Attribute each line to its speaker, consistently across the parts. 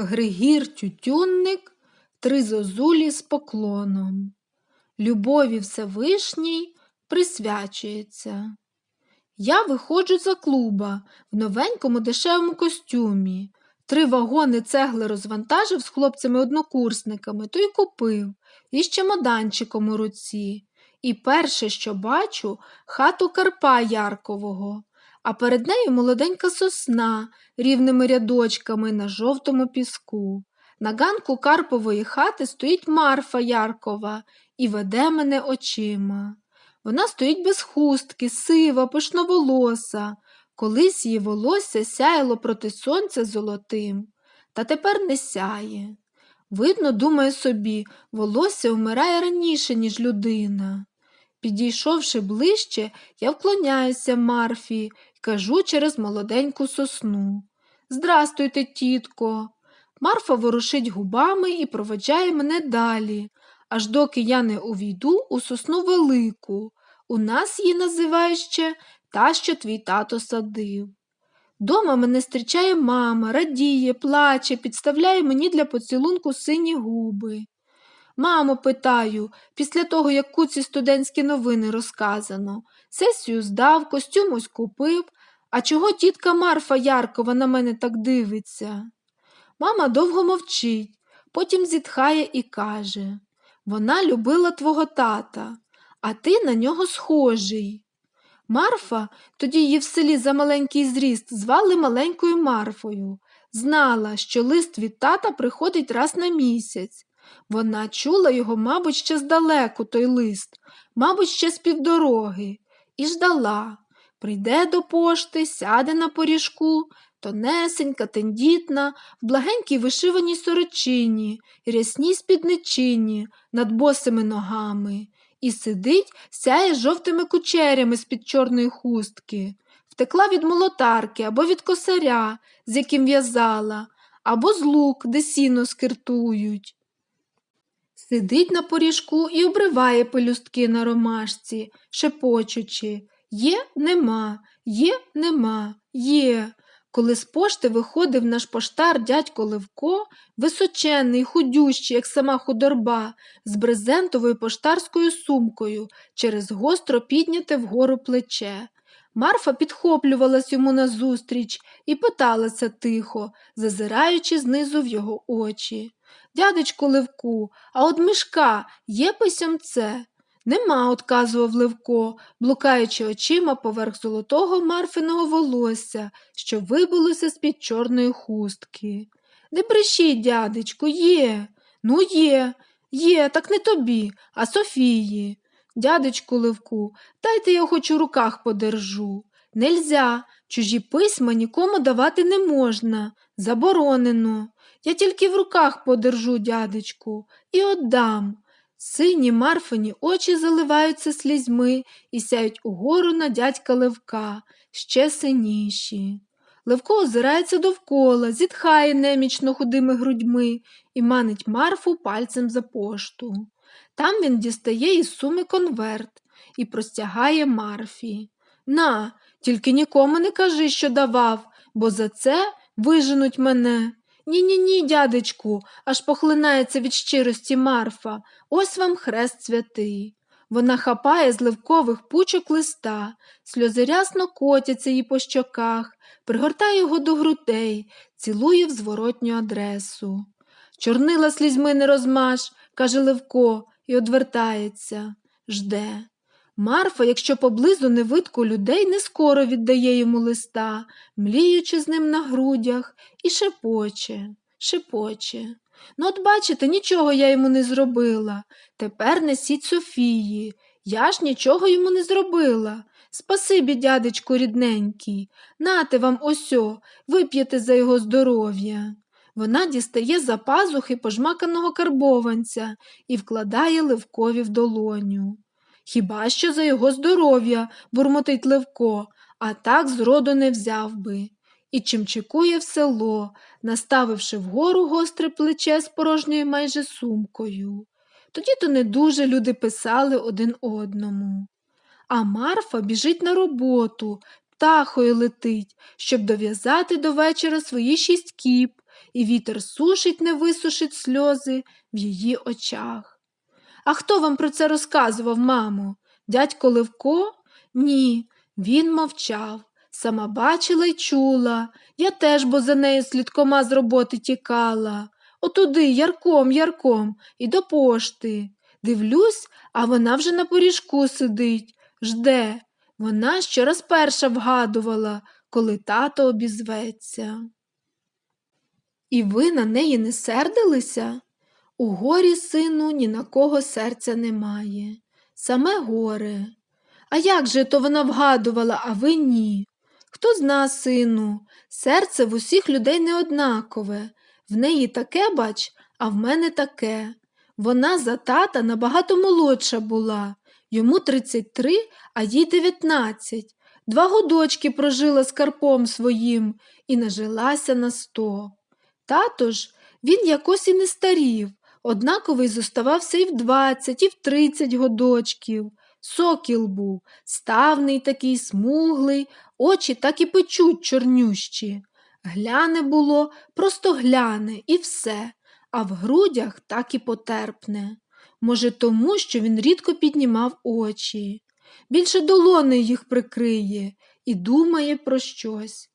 Speaker 1: Григір Тютюнник, три зозулі з поклоном. Любові Всевишній присвячується. Я виходжу за клуба в новенькому дешевому костюмі. Три вагони цегли розвантажив з хлопцями-однокурсниками, то й купив, із чемоданчиком у руці. І перше, що бачу, хату Карпа Яркового, а перед нею молоденька сосна рівними рядочками на жовтому піску. На ганку Карпової хати стоїть Марфа Яркова і веде мене очима. Вона стоїть без хустки, сива, пишноволоса. Колись її волосся сяяло проти сонця золотим, та тепер не сяє. Видно, думає собі, волосся вмирає раніше, ніж людина. Підійшовши ближче, я вклоняюся Марфі кажу через молоденьку сосну. Здрастуйте, тітко. Марфа ворушить губами і проведжає мене далі, аж доки я не увійду у сосну велику. У нас її називають ще та, що твій тато садив. Дома мене зустрічає мама, радіє, плаче, підставляє мені для поцілунку сині губи. Мамо, питаю, після того, як куці студентські новини розказано, сесію здав, костюм ось купив, а чого тітка Марфа Яркова на мене так дивиться? Мама довго мовчить, потім зітхає і каже Вона любила твого тата, а ти на нього схожий. Марфа, тоді її в селі за маленький зріст звали маленькою Марфою, знала, що лист від тата приходить раз на місяць. Вона чула його, мабуть, ще здалеку той лист, мабуть, ще з півдороги, і ждала. Прийде до пошти, сяде на поріжку, тонесенька, тендітна, в благенькій вишиваній сорочині, рясній спідничині, над босими ногами, і сидить, сяє жовтими кучерями з-під чорної хустки, втекла від молотарки або від косаря, з яким в'язала, або з лук, де сіно скиртують. Сидить на поріжку і обриває пелюстки на ромашці, шепочучи Є, нема, є, нема, є. Коли з пошти виходив наш поштар дядько Левко, височенний, худющий, як сама худорба, з брезентовою поштарською сумкою через гостро підняте вгору плече. Марфа підхоплювалась йому назустріч і питалася тихо, зазираючи знизу в його очі. Дядечку Левку, а от мішка є письомце? Нема, отказував Левко, блукаючи очима поверх золотого марфиного волосся, що вибилося з-під чорної хустки. Не брешіть, дядечку, є. Ну, є, є, так не тобі, а Софії. Дядечку Левку, дайте я хоч у руках подержу. Нельзя, чужі письма нікому давати не можна, заборонено. Я тільки в руках подержу, дядечку, і отдам. Сині марфині очі заливаються слізьми і сяють угору на дядька Левка, ще синіші. Левко озирається довкола, зітхає немічно худими грудьми і манить марфу пальцем за пошту. Там він дістає із суми конверт і простягає марфі. На, тільки нікому не кажи, що давав, бо за це виженуть мене. Ні, ні, ні, дядечку, аж похлинається від щирості Марфа. Ось вам хрест святий. Вона хапає з ливкових пучок листа, сльози рясно котяться їй по щоках, пригортає його до грудей, цілує в зворотню адресу. Чорнила слізьми не розмаш, каже Левко, і одвертається, жде. Марфа, якщо поблизу не видко людей, не скоро віддає йому листа, мліючи з ним на грудях, і шепоче, шепоче. Ну, от бачите, нічого я йому не зробила. Тепер несіть Софії. Я ж нічого йому не зробила. Спасибі, дядечку рідненький, нате вам осьо, вип'єте за його здоров'я. Вона дістає за пазухи пожмаканого карбованця і вкладає Левкові в долоню. Хіба що за його здоров'я, бурмотить Левко, а так зроду не взяв би. І чимчикує в село, наставивши вгору гостре плече з порожньою майже сумкою. Тоді то не дуже люди писали один одному. А Марфа біжить на роботу, птахою летить, щоб дов'язати до вечора свої шість кіп і вітер сушить, не висушить сльози в її очах. А хто вам про це розказував, мамо? Дядько Левко? Ні, він мовчав. Сама бачила й чула. Я теж, бо за нею слідкома з роботи тікала. Отуди, ярком, ярком, і до пошти. Дивлюсь, а вона вже на поріжку сидить, жде. Вона щораз перша вгадувала, коли тато обізветься. І ви на неї не сердилися? У горі, сину, ні на кого серця немає. Саме горе. А як же то вона вгадувала, а ви ні? Хто зна, сину, серце в усіх людей не однакове. В неї таке, бач, а в мене таке. Вона за тата набагато молодша була, йому 33, а їй 19. Два годочки прожила з Карпом своїм і нажилася на сто. Тато ж, він якось і не старів, однаковий зоставався і в 20, і в 30 годочків. Сокіл був, ставний такий, смуглий, очі так і печуть чорнющі. Гляне було, просто гляне, і все, а в грудях так і потерпне. Може, тому, що він рідко піднімав очі, більше долони їх прикриє і думає про щось.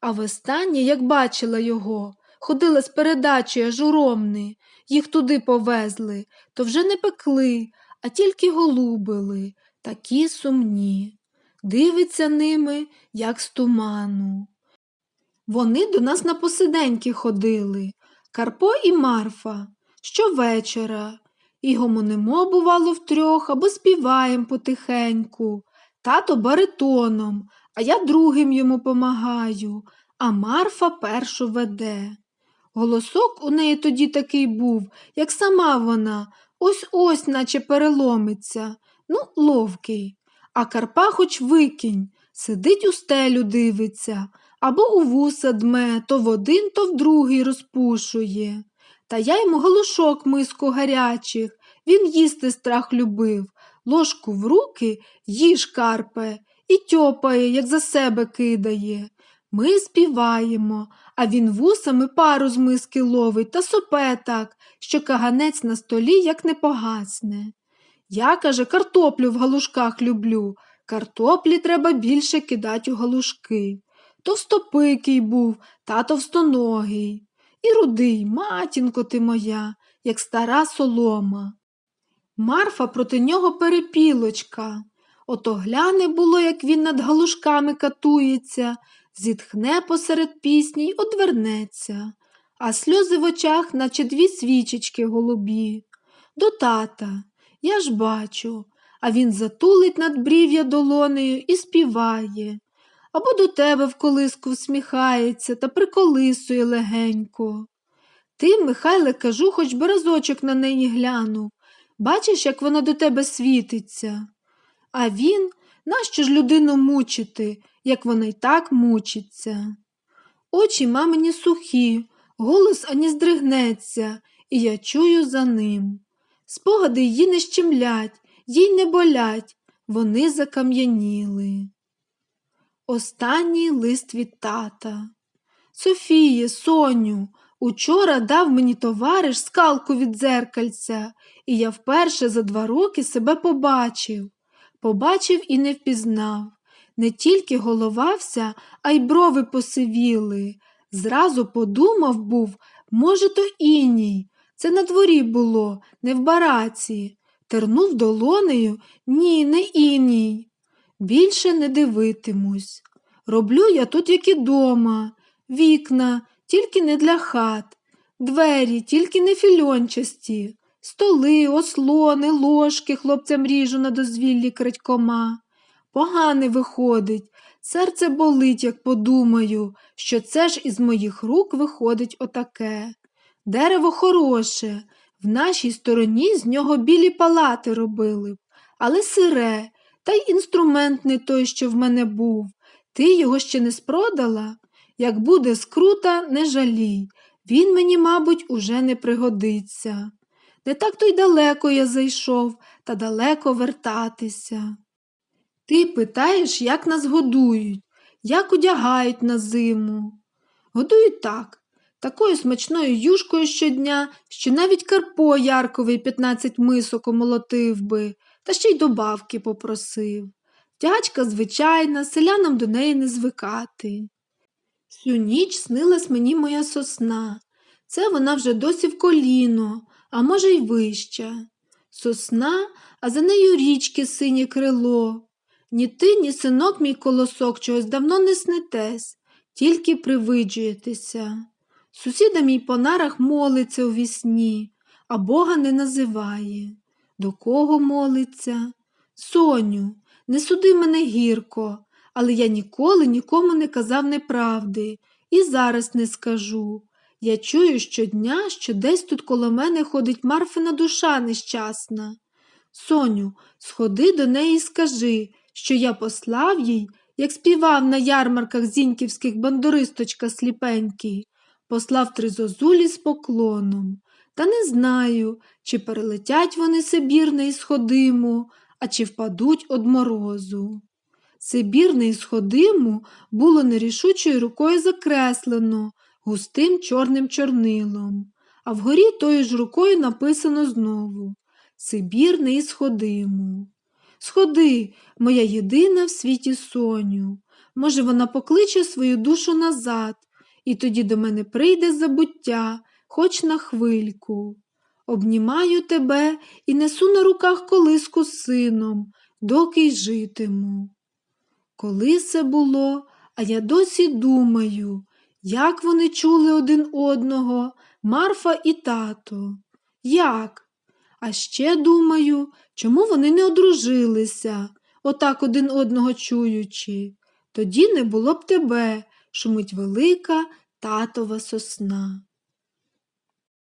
Speaker 1: А востаннє, як бачила його, ходила з передачею аж у Ромни, їх туди повезли, то вже не пекли, а тільки голубили, такі сумні. Дивиться ними, як з туману. Вони до нас на посиденьки ходили, Карпо і Марфа, щовечора, і гомонимо, бувало, втрьох або співаєм потихеньку, тато баритоном, а я другим йому помагаю, а Марфа першу веде. Голосок у неї тоді такий був, як сама вона, ось ось, наче переломиться, ну, ловкий. А Карпа хоч викинь, сидить у стелю дивиться, або у вуса дме, то в один, то в другий розпушує. Та я йому галушок миску гарячих, він їсти страх любив, ложку в руки їж карпе і тьопає, як за себе кидає. Ми співаємо, а він вусами пару з миски ловить та сопе так, що каганець на столі як не погасне. Я, каже, картоплю в галушках люблю. Картоплі треба більше кидать у галушки. Товстопикий був та товстоногий. І рудий, матінко ти моя, як стара солома. Марфа проти нього перепілочка. Ото гляне було, як він над галушками катується, зітхне посеред пісні й одвернеться, а сльози в очах, наче дві свічечки голубі. До тата, я ж бачу, а він затулить над брів'я долонею і співає. Або до тебе в колиску всміхається та приколисує легенько. Ти, Михайле, кажу, хоч би разочок на неї глянув. Бачиш, як вона до тебе світиться. А він, нащо ж людину мучити, як вона й так мучиться? Очі мамині сухі, голос ані здригнеться, і я чую за ним. Спогади її не щемлять, їй не болять, вони закам'яніли. Останній лист від тата. Софіє, Соню, учора дав мені товариш скалку від дзеркальця, і я вперше за два роки себе побачив. Побачив і не впізнав. Не тільки головався, а й брови посивіли. Зразу подумав був, може, то іній. Це на дворі було, не в бараці. Тернув долонею, ні, не іній. Більше не дивитимусь. Роблю я тут, як і дома, вікна, тільки не для хат, двері, тільки не фільончасті, столи, ослони, ложки хлопцям ріжу на дозвіллі крадькома. Погане виходить, серце болить, як подумаю, що це ж із моїх рук виходить отаке. Дерево хороше, в нашій стороні з нього білі палати робили б, але сире, та й інструмент не той, що в мене був. Ти його ще не спродала? Як буде скрута, не жалій. Він мені, мабуть, уже не пригодиться. Не так то й далеко я зайшов, та далеко вертатися. Ти питаєш, як нас годують, як одягають на зиму. Годують так. такою смачною юшкою щодня, що навіть Карпо Ярковий 15 мисок омолотив би, та ще й добавки попросив. Тягачка звичайна, селянам до неї не звикати. Всю ніч снилась мені моя сосна. Це вона вже досі в коліно, а може, й вища. Сосна, а за нею річки синє крило. Ні ти, ні синок мій колосок чогось давно не снетесь, тільки привиджуєтеся. Сусіда мій по нарах молиться у вісні, а Бога не називає. До кого молиться? Соню, не суди мене гірко, але я ніколи нікому не казав неправди і зараз не скажу. Я чую щодня, що десь тут коло мене ходить Марфина душа нещасна. Соню, сходи до неї і скажи, що я послав їй, як співав на ярмарках зіньківських бандуристочка сліпенький, послав три зозулі з поклоном. Та не знаю, чи перелетять вони Сибірне і сходиму, а чи впадуть од морозу. Сибірне і сходиму було нерішучою рукою закреслено густим чорним чорнилом, а вгорі тою ж рукою написано знову Сибірне і сходиму. Сходи, моя єдина в світі соню. Може, вона покличе свою душу назад, і тоді до мене прийде забуття, хоч на хвильку. Обнімаю тебе і несу на руках колиску з сином, доки й житиму. Коли це було, а я досі думаю, як вони чули один одного, Марфа і тато. Як? А ще думаю, чому вони не одружилися, отак один одного чуючи. Тоді не було б тебе, шумить велика татова сосна.